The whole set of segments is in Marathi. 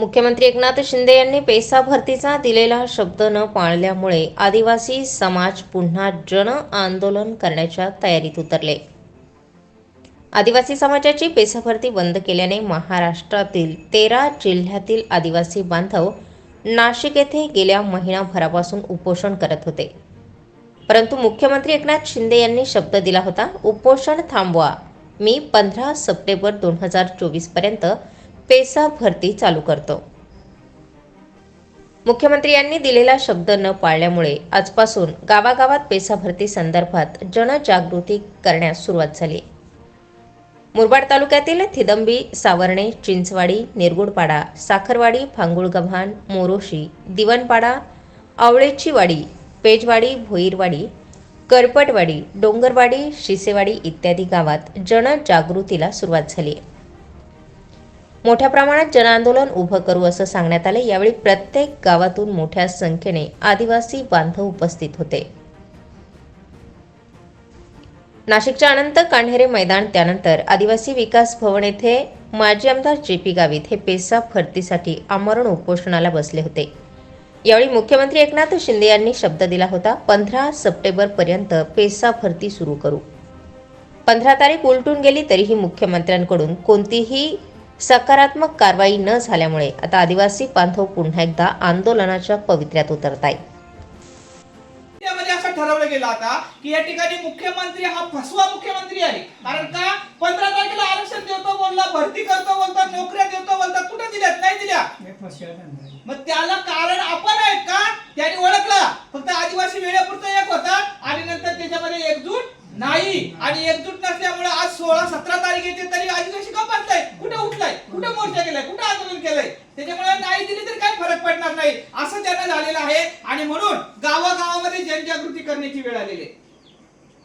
मुख्यमंत्री एकनाथ शिंदे यांनी पेसा भरतीचा दिलेला शब्द न पाळल्यामुळे आदिवासी समाज पुन्हा जन आंदोलन करण्याच्या तयारीत उतरले. आदिवासी समाजाची पेसा भरती बंद केल्याने महाराष्ट्रातील तेरा जिल्ह्यातील आदिवासी बांधव नाशिक येथे गेल्या महिनाभरापासून उपोषण करत होते. परंतु मुख्यमंत्री एकनाथ शिंदे यांनी शब्द दिला होता उपोषण थांबवा. मी पंधरा सप्टेंबर दोन हजार चोवीसपर्यंत पेसा भरती चालू करतो. मुख्यमंत्री यांनी दिलेला शब्द न पाळल्यामुळे आजपासून गावागावात पेसा भरती संदर्भात जनजागृती करण्यास सुरुवात झाली. मुरबाड तालुक्यातील थिदंबी सावर्णे चिंचवाडी निरगुडपाडा साखरवाडी फांगुळगव्हाण मोरोशी दिवनपाडा आवळेचीवाडी पेजवाडी भोईरवाडी करपटवाडी डोंगरवाडी शिसेवाडी इत्यादी गावात जनजागृतीला सुरुवात झाली. मोठ्या प्रमाणात जनआंदोलन उभं करू असं सांगण्यात आलं. यावेळी प्रत्येक गावातून मोठ्या संख्येने आदिवासी बांधव उपस्थित होते. नाशिकच्या अनंत कान्हेरे मैदान त्यानंतर आदिवासी विकास भवन येथे माजी आमदार जे पी गावित हे पेसा भरतीसाठी आमरण उपोषणाला बसले होते. यावेळी मुख्यमंत्री एकनाथ शिंदे यांनी शब्द दिला होता पंधरा सप्टेंबर पर्यंत पेसा भरती सुरू करू. पंधरा तारीख उलटून गेली तरीही मुख्यमंत्र्यांकडून कोणतीही सकारात्मक कारवाई न झाल्यामुळे आता आदिवासी बांधव पुन्हा एकदा आंदोलनाच्या पवित्र्यात उतरत त्यामध्ये असं ठरवलं गेलं आता की या ठिकाणी मुख्यमंत्री हा फसवा मुख्यमंत्री आहे. कारण का? पंधरा तारखेला आरक्षण देतो बोलला भरती करतो बोलता नोकऱ्या देतो बोलता कुठे दिल्यात? नाही दिल्या. मग त्याला कारण आपण आहेत का? त्याने ओळखला. फक्त आदिवासी वेळेपुरतं एक होता आणि नंतर त्याच्यामध्ये एकजूट नाही. आणि एकजूट सोळा सतरा तारीख येते तरी आदिवासी का बसलाय कुठे उठलाय? कुठे मोर्चा केलाय? कुठे आंदोलन केलंय? त्याच्यामुळे नाही दिली तर काही फरक पडणार नाही? असं त्यांना झालेलं आहे. आणि म्हणून गावागावामध्ये जनजागृती करण्याची वेळ आलेली आहे.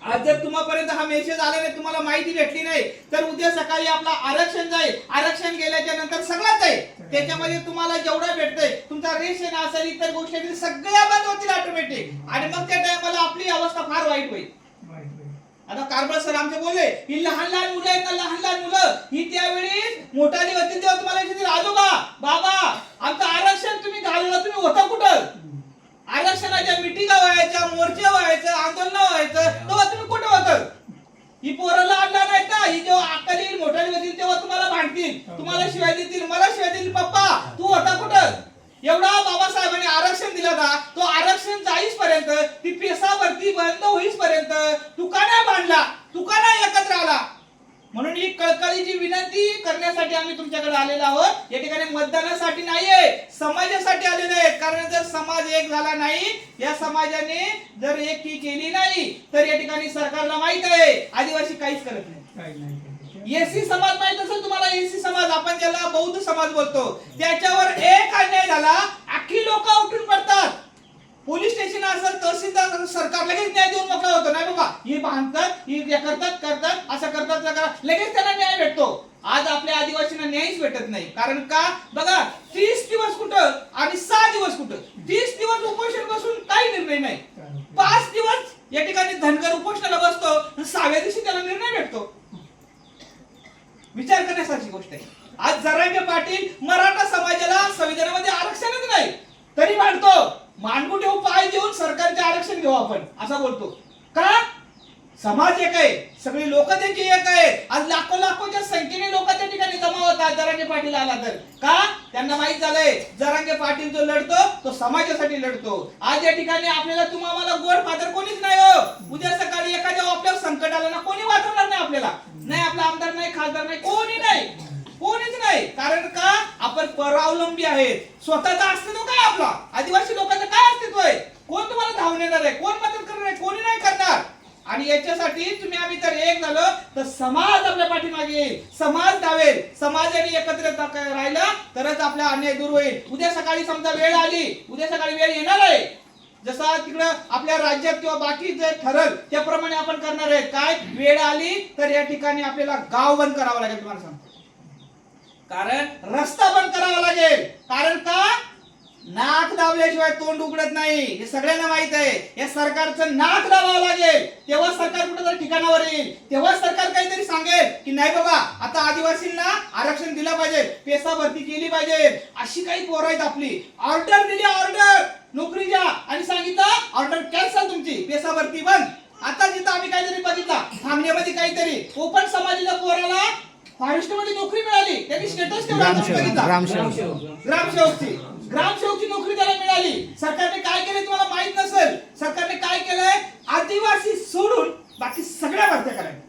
आज जर तुम्हापर्यंत हा मेसेज आला नाही तुम्हाला माहिती भेटली नाही तर उद्या सकाळी आपला आरक्षण जाईल. आरक्षण गेल्याच्यानंतर सगळंच आहे. त्याच्यामध्ये तुम्हाला जेवढं भेटतंय तुमचा रेशन असेल इतर गोष्टी सगळ्या बंद होतील ऑटोमॅटिक आणि मग त्या टायमाला आपली अवस्था फार वाईट होईल. आता कारभार सर आमचे बोलले ही लहान लहान मुलं आहेत ना लहान लहान मुलं. ही त्यावेळी मोठाली होती तेव्हा तुम्हाला आजोबा बाबा आमचं आरक्षण तुम्ही घालवलं तुम्ही होता कुठं आरक्षणाच्या मिटिंगा व्हायच्या मोर्चे व्हायचं आंदोलन व्हायचं तेव्हा तुम्ही कुठं होतं ही पोरं लहान लहान आहेत ना ही जेव्हा अक्कल येईल मोठाली होतील तेव्हा तुम्हाला भांडतील तुम्हाला शिवाय देतील मला शिवाय देतील पप्पा तू होता कुठं एवढा बाबासाहेबांनी आरक्षण दिला होता तो आरक्षण जाईस पर्यंत ती पेसा भरती बंद होईस पर्यंत तुकाना का तुकाना नाही एकत्र आला. म्हणून ही कळकळीची विनंती करण्यासाठी आम्ही तुमच्याकडे आलेलो आहोत. या ठिकाणी मतदानासाठी नाहीये समाजासाठी आलेलो आहे. कारण जर समाज एक झाला नाही या समाजाने जर एकी केली नाही तर या ठिकाणी सरकारला माहीत आहे आदिवासी काहीच करत नाही. एसी समाज माहीत असेल तुम्हाला एसी समाज आपण ज्याला बौद्ध समाज बोलतो त्याच्यावर एक अन्याय झाला अख्खी लोक उठून पडतात. पोलीस स्टेशन असेल तहसीलदार सरकार लगेच न्याय देऊन मोकळा होतो. नाही बाबा हे बांधतात हे करतात करतात असं करतात करतात. लगेच त्यांना न्याय भेटतो. आज आपल्या आदिवासींना न्यायच भेटत नाही. कारण का? बघा तीस दिवस कुठं आणि सहा दिवस कुठं? तीस दिवस उपोषण बसून काही निर्णय नाही. पाच दिवस या ठिकाणी धनगर उपोषणाला बसतो सहाव्या दिवशी त्याला निर्णय भेटतो विचार करण्यासारखी गोष्ट आहे. आज जरांगे पाटील मराठा समाजाला संविधानामध्ये आरक्षणच नाही. तरी मांडतो मानगुटे उपाय देऊन सरकारचे आरक्षण घेऊ आपण असा बोलतो. का? समाज एक आहे सगळी लोक त्याची एक आहे आज लाखो लाखोच्या संख्येने लोक त्या ठिकाणी जमा होतात जरांगे पाटील आला तर. का? त्यांना माहीत झालंय जरांगे पाटील जो लढतो तो समाजासाठी लढतो. आज या ठिकाणी आपल्याला तुम्हाला मला गोड फादर कोणीच नाही हो. उद्या सकाळी एखाद्या आपल्यावर संकट आलं ना कोणी वाचवणार नाही आपल्याला. नाही आपला आमदार नाही खासदार नाही कोणी नाही. कोणीच नाही. कारण का? आपण परावलंबी आहेत. स्वतःचा अस्तित्व काय आपला? आदिवासी लोकांचं काय अस्तित्व आहे? कोण तुम्हाला धावून येणार आहे? कोण मदत करणार आहे? कोणी नाही करणार? आणि याच्यासाठी तुम्ही आम्ही तर एक झालं तर समाज आपल्या पाठीमागे येईल. समाज धावेल. समाजाने एकत्र राहिलं तरच आपला अन्याय दूर होईल. उद्या सकाळी समजा वेळ आली उद्या सकाळी वेळ येणार आहे. जसा तिकडं आपल्या राज्यात किंवा बाकी जे ठरल त्याप्रमाणे आपण करणार आहे. काय? वेळ आली तर या ठिकाणी आपल्याला गाव बंद करावं लागेल तुम्हाला सांगतो. कारण रस्ता बंद करावा लागेल. कारण का? नाक दाबल्याशिवाय तोंड उघडत नाही. हे सगळ्यांना माहीत आहे. या सरकारचं नाक दाबावं लागेल. तेव्हा सरकार कुठेतरी ठिकाणावर येईल. तेव्हा सरकार काहीतरी सांगेल की नाही बाबा आता आदिवासींना आरक्षण दिलं पाहिजे. पेसा भरती केली पाहिजे. अशी काही पोरं आहेत आपली. ऑर्डर दिली ऑर्डर नोकरी द्या. आणि सांगितलं ऑर्डर कॅन्सल तुमची. पेसा भरती बंद. आता जिथं आम्ही काहीतरी बघितला थांबण्यामध्ये काहीतरी. ओपन समाजाच्या पोराला फॉरेस्टमध्ये नोकरी मिळाली. त्यांनी स्टेटस ठेवला. ग्रामसेवकची नोकरी त्याला मिळाली. सरकारने काय केलंय तुम्हाला माहीत नसेल सरकारने काय केलंय आदिवासी सोडून बाकी सगळ्या भरत्या करायच्या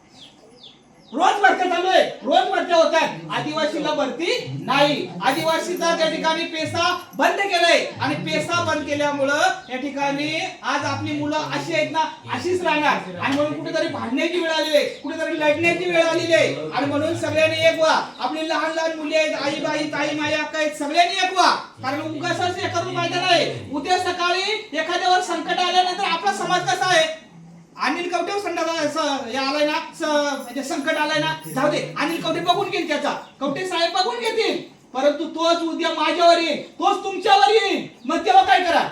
रोज भरत्या चालू आहे रोज भरत्या होत आहेत आदिवासीला भरती नाही. आदिवासीचा त्या ठिकाणी पेसा बंद केलाय. आणि पेसा बंद केल्यामुळं या ठिकाणी आज आपली मुलं अशी आहेत ना अशीच राहणार. आणि म्हणून कुठेतरी भांडण्याची वेळ आलेली आहे. कुठेतरी लढण्याची वेळ आलेली आहे. आणि म्हणून सगळ्यांनी एक व्हा. आपली लहान लहान मुली आहेत आई बाई ताई माई अक्का आहेत सगळ्यांनी एक व्हा. कारण उगाच हे करून फायदा नाही. उद्या सकाळी एखाद्यावर संकट आल्यानंतर आपला समाज कसा आहे? अनिल कवटे संडा हे आलाय ना? म्हणजे संकट आलाय ना जाऊ दे. अनिल कवटे बघून घेईल त्याचा. कवटे साहेब बघून घेतील. परंतु तोच उद्या माझ्यावर येईल. तोच तुमच्यावर येईल. मग तेव्हा काय करा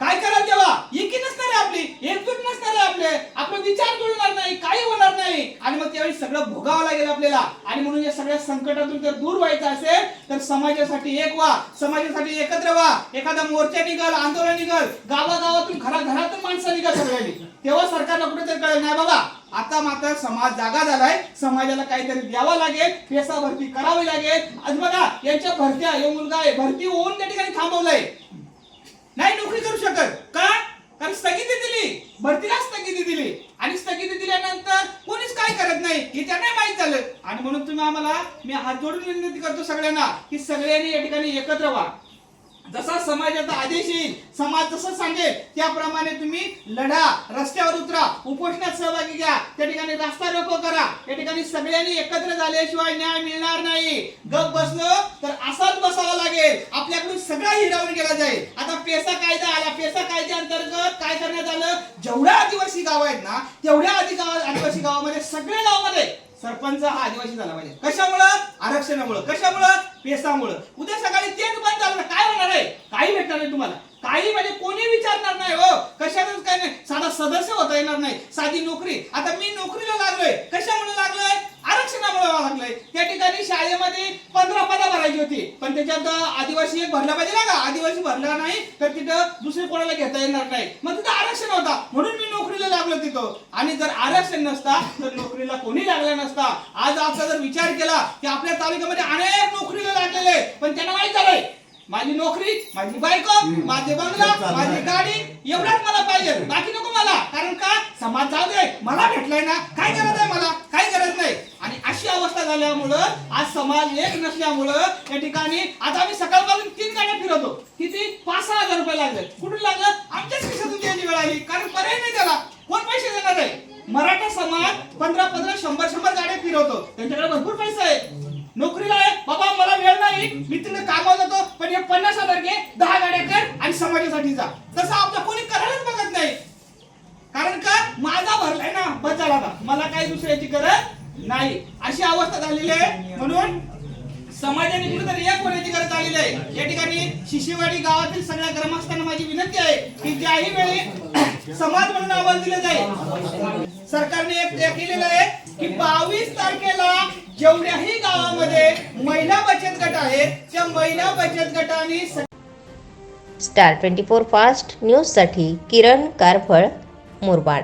काय करा तेव्हा? एकी नसणार आहे आपली. एकजूट नसणार आहे आपले. आपले विचार जुळणार नाही. काही होणार नाही. आणि मग त्यावेळी सगळं भोगावं लागेल आपल्याला. आणि म्हणून या सगळ्या संकटातून जर दूर व्हायचं असेल तर समाजासाठी एक व्हा. समाजासाठी एकत्र व्हा. एखादा मोर्चा निघाल आंदोलन निघाल. गावागावातून घराघरातून माणसं निघा सगळ्यांनी. तेव्हा सरकारला कुठेतरी कळेल. नाही बाबा आता मात्र समाज जागा झालाय. समाजाला काहीतरी द्यावा लागेल. पेसा भरती करावी लागेल. आज बघा यांच्या भरत्या हे मुलगा आहे भरती होऊन त्या ठिकाणी थांबवलंय. नाही नोकरी करू शकत. का? कारण स्थगिती दिली. भरतीला स्थगिती दिली. आणि स्थगिती दिल्यानंतर कोणीच काय करत नाही हे त्यांना माहीत झालं. आणि म्हणून तुम्ही आम्हाला मी हात जोडून विनंती करतो सगळ्यांना की सगळ्यांनी या ठिकाणी एकत्र व्हा. जसा समाजाचा आदेश येईल समाज जसं सांगेल त्याप्रमाणे तुम्ही लढा रस्त्यावर उतरा उपोषणात सहभागी घ्या त्या ठिकाणी रस्ता रोको करा या ठिकाणी सगळ्यांनी एकत्र झाल्याशिवाय न्याय मिळणार नाही. गप बसलं तर असाच बसावा लागेल. आपल्याकडून सगळा हिरावून गेला जाईल. आता पेसा कायदा आला. पेसा कायद्याअंतर्गत काय करण्यात आलं? जेवढ्या आदिवासी गाव आहेत ना तेवढ्या आदि आदिवासी गावामध्ये सगळ्या गावामध्ये सरपंच हा आदिवासी झाला पाहिजे. कशामुळं? आरक्षणामुळं. कशामुळं? पेसामुळं. उद्या सकाळी तेच बंद झालं ना काय होणार आहे? काही भेटणार नाही तुम्हाला. काही म्हणजे कोणी विचारणार नाही हो. कशातच काय नाही? साधा सदस्य होता येणार नाही. साधी नोकरी. आता मी नोकरीला लागलोय. कशामुळे लागलोय? आरक्षणामुळे लागलोय त्या ठिकाणी शाळेमध्ये पंधरा पदा भरायची होती. पण त्याच्यात आदिवासी एक भरला पाहिजे ना का? आदिवासी भरला नाही तर तिथं दुसरे कोणाला घेता येणार नाही. मग तिथं आरक्षण होता. म्हणून मी नोकरीला लागलो तिथं. आणि जर आरक्षण नसता तर नोकरीला कोणी लागला नसता. आज आपला जर विचार केला की आपल्या तालुक्यामध्ये अनेक नोकरीला लागलेले पण त्यांना माहीत झालंय. माझी नोकरी माझी बायको माझे बंगला माझी गाडी एवढाच मला पाहिजे. बाकी नको मला. कारण का? समाज जाऊ दे. मला भेटलाय ना. काय गरज आहे मला? आणि झाल्यामुळं आज समाज एक नसल्यामुळं या ठिकाणी आता आम्ही सकाळपासून तीन गाड्या फिरवतो. किती? पाच सहा हजार रुपये लागले. कुठून लागलं? आमच्याच खिशातून द्यायची वेळ आली. कारण पर्याय नाही त्याला. कोण पैसे देणार आहे? मराठा समाज पंधरा पंधरा शंभर शंभर गाड्या फिरवतो. त्यांच्याकडे भरपूर पैसा आहे नोकरीला आहे. बाबा मला वेळ नाही. मी तिकडे कामावर जातो. पण हे पन्नास हजार घे. दहा गाड्या कर आणि समाजासाठी जा. तसं आपलं कोणी करायलाच बघत नाही. कारण का? माझा भरलाय ना बचाला मला काही दुसऱ्याची गरज? नाही अशी अवस्था झालेली आहे. म्हणून समाजाने कुठेतरी एक होण्याची गरज आलेली आहे. या ठिकाणी शिशीवाडी गावातील सगळ्या ग्रामस्थांना माझी विनंती आहे की ज्याही वेळी समाज म्हणून आवाज दिला जाईल. सरकारने एक केलेलं आहे की बावीस तारखेला जेवढ्याही गावामध्ये महिला बचत गट आहेत त्या महिला बचत गटाने स्टार ट्वेंटी फोर फास्ट न्यूजसाठी किरण कारफळ मुरबाड.